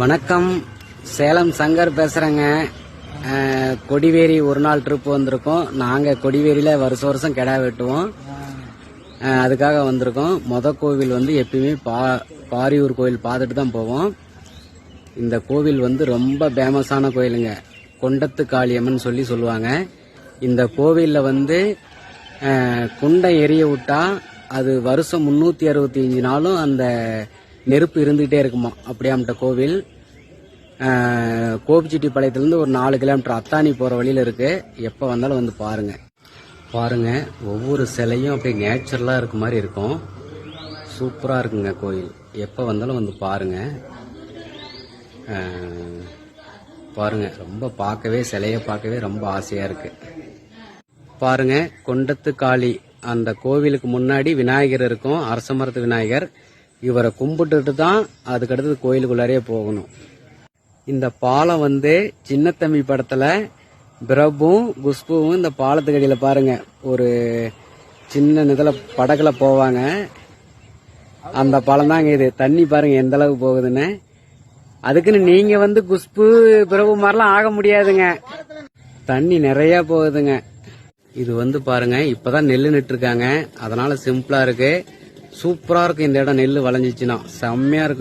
வணக்கம். சேலம் சங்கர் பேசுறேங்க. கொடிவேரி ஒரு நாள் ட்ரிப் வந்திருக்கோம். நாங்கள் கொடிவேரியில் வருஷம் வருஷம் கிடா வெட்டுவோம். அதுக்காக வந்திருக்கோம். மொத கோவில் வந்து எப்பயுமே பா பாரியூர் கோவில் பார்த்துட்டு தான் போவோம். இந்த கோவில் வந்து ரொம்ப ஃபேமஸான கோயிலுங்க. கொண்டத்து காளியம்மன் சொல்லி சொல்லுவாங்க. இந்த கோவிலில் வந்து குண்டை குண்டம் எரிய விட்டா அது வருஷம் முந்நூற்றி அறுபத்தி அஞ்சு நாளும் அந்த நெருப்பு இருந்துகிட்டே இருக்குமா? அப்படியாமட்ட கோவில். அஹ், கோபிச்செட்டிப்பாளையத்துலேருந்து ஒரு நாலு கிலோமீட்டர் அத்தானி போகிற வழியில் இருக்குது எப்போ வந்தாலும் வந்து பாருங்கள் பாருங்கள் ஒவ்வொரு சிலையும் அப்படியே நேச்சுரலாக இருக்க மாதிரி இருக்கும். சூப்பராக இருக்குங்க கோயில் எப்போ வந்தாலும் வந்து பாருங்க. பாருங்கள் பாருங்க ரொம்ப பார்க்கவே சிலையை பார்க்கவே ரொம்ப ஆசையாக இருக்குது பாருங்க கொண்டத்து காளி அந்த கோவிலுக்கு முன்னாடி விநாயகர் இருக்கும். அரச மரத்து விநாயகர். இவரை கும்பிட்டுட்டு தான் அதுக்கடுத்தது கோயிலுக்குள்ளாரே போகணும். இந்த பாலம் வந்து சின்னத்தம்பி படத்துல பிரபும் குஷ்புவும் இந்த பாலத்துக்கு அடியில் பாருங்க. ஒரு சின்ன இதில் படகுல போவாங்க. அந்த பாலம் தாங்க இது. தண்ணி பாருங்க எந்த அளவுக்கு போகுதுன்னு. அதுக்குன்னு நீங்க வந்து குஷ்பு பிரபு மாதிரிலாம் ஆக முடியாதுங்க. தண்ணி நிறைய போகுதுங்க. இது வந்து பாருங்க இப்பதான் நெல் நட்டுருக்காங்க. அதனால சிம்பிளா இருக்கு. சூப்பரா இருக்கு இந்த இடம். நெல் வளைஞ்சிச்சுன்னா. செம்மையா இருக்கு.